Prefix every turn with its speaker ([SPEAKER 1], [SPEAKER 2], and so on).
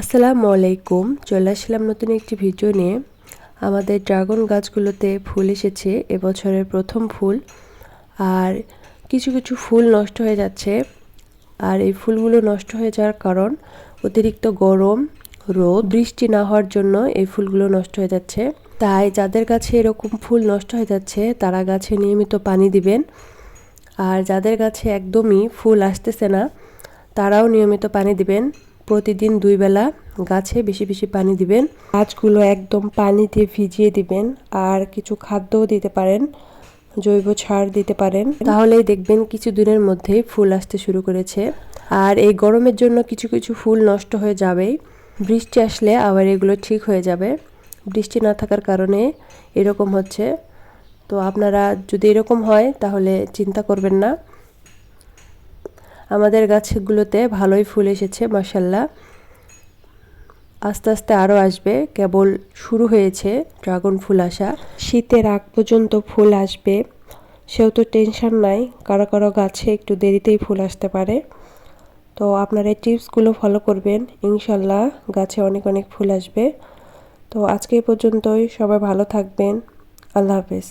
[SPEAKER 1] আসসালামু আলাইকুম। চলে আসলাম নতুন একটি ভিডিও নিয়ে। আমাদের ড্রাগন গাছগুলোতে ফুল এসেছে, এবছরের প্রথম ফুল। আর কিছু কিছু ফুল নষ্ট হয়ে যাচ্ছে। আর এই ফুলগুলো নষ্ট হয়ে যাওয়ার কারণ অতিরিক্ত গরম, রোদ, বৃষ্টি না হওয়ার জন্য এই ফুলগুলো নষ্ট হয়ে যাচ্ছে। তাই যাদের কাছে এরকম ফুল নষ্ট হয়ে যাচ্ছে, তারা গাছে নিয়মিত পানি দিবেন। আর যাদের গাছে একদমই ফুল আসতেছে না, তারাও নিয়মিত পানি দিবেন। প্রতিদিন দুই বেলা গাছে বেশি বেশি পানি দিবেন। গাছগুলো একদম পানিতে ভিজিয়ে দিবেন আর কিছু খাদ্যও দিতে পারেন, জৈব সার দিতে পারেন। তাহলেই দেখবেন কিছু দিনের মধ্যেই ফুল আসতে শুরু করেছে। আর এই গরমের জন্য কিছু কিছু ফুল নষ্ট হয়ে যাবেই। বৃষ্টি আসলে আবার এগুলো ঠিক হয়ে যাবে। বৃষ্টি না থাকার কারণে এরকম হচ্ছে। তো আপনারা যদি এরকম হয় তাহলে চিন্তা করবেন না। আমাদের গাছগুলোতে ভালোই ফুল এসেছে মাসাল্লাহ আস্তে আস্তে আরও আসবে, কেবল শুরু হয়েছে ড্রাগন ফুল আসা। শীতের আগ পর্যন্ত ফুল আসবে, সেও তো টেনশন নাই, কারও কারও গাছে একটু দেরিতেই ফুল আসতে পারে। তো আপনারা এই টিপসগুলো ফলো করবেন, ইনশাল্লাহ গাছে অনেক অনেক ফুল আসবে। তো আজকে পর্যন্তই, সবাই ভালো থাকবেন, আল্লাহ হাফেজ।